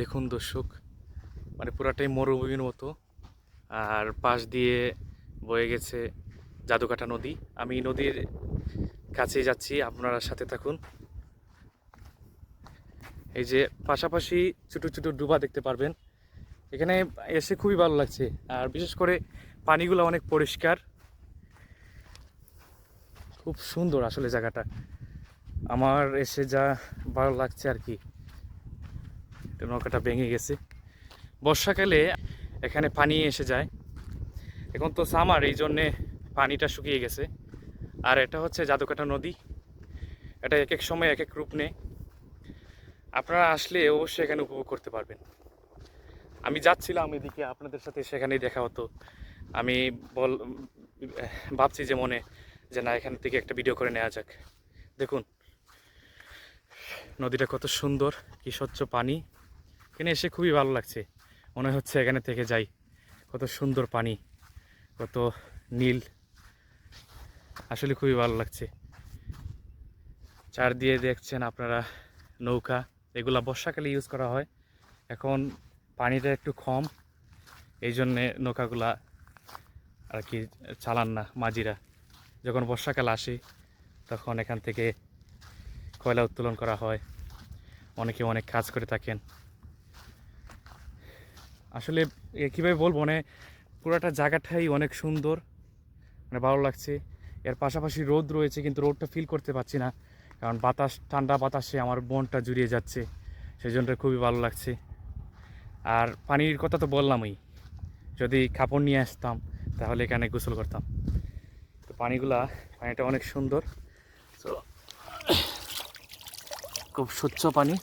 দেখুন দর্শক মানে পুরাটাই মরুভূমির মতো। আর পাশ দিয়ে বয়ে গেছে জাদুকাটা নদী। আমি নদীর কাছে যাচ্ছি, আপনারা সাথে থাকুন। এই যে পাশাপাশি ছোটো ছোটো ডুবা দেখতে পারবেন। এখানে এসে খুবই ভালো লাগছে। আর বিশেষ করে পানিগুলো অনেক পরিষ্কার। খুব সুন্দর আসলে জায়গাটা। আমার এসে যা ভালো লাগছে আর কি। তো নৌকাটা ভেঙে গেছে। বর্ষাকালে এখানে পানি এসে যায়। এখন তো সামার এই জন্যে পানিটা শুকিয়ে গেছে। আর এটা হচ্ছে জাদুকাটা নদী। এটা এক এক সময় এক এক রূপ নেয়। আপনারা আসলে অবশ্যই এখানে উপভোগ করতে পারবেন। আমি যাচ্ছিলাম এদিকে, আপনাদের সাথে সেখানেই দেখা হতো। আমি বল, ভাবছি যে মনে যে না, এখান থেকে একটা ভিডিও করে নেওয়া যাক। দেখুন, নদীটা কত সুন্দর, কি স্বচ্ছ পানি। এখানে এসে খুবই ভালো লাগছে। মনে হচ্ছে এখানে থেকে যাই। কত সুন্দর পানি, কত নীল। আসলে খুবই ভালো লাগছে। চার দিয়ে দেখছেন আপনারা নৌকা। এগুলা বর্ষাকালে ইউজ করা হয়। এখন পানিটা একটু কম। এই জন্যে নৌকাগুলা আর কি চালান না মাঝিরা। যখন বর্ষাকাল আসে, তখন এখান থেকে কয়লা উত্তোলন করা হয়। অনেকে অনেক কাজ করে থাকেন। আসলে কীভাবে বলব মানে পুরোটা জায়গাটাই অনেক সুন্দর মানে ভালো লাগছে। এর পাশাপাশি রোদ রয়েছে, কিন্তু রোদটা ফিল করতে পারছি না, কারণ বাতাস, ঠান্ডা বাতাসে আমার মনটা জুড়িয়ে যাচ্ছে সেই জন্য খুবই ভালো লাগছে। আর পানির কথা তো বললামই, যদি কাপড় নিয়ে আসতাম, তাহলে এখানে গোসল করতাম। তো পানিগুলা, পানিটা অনেক সুন্দর। তো খুব স্বচ্ছ পানি।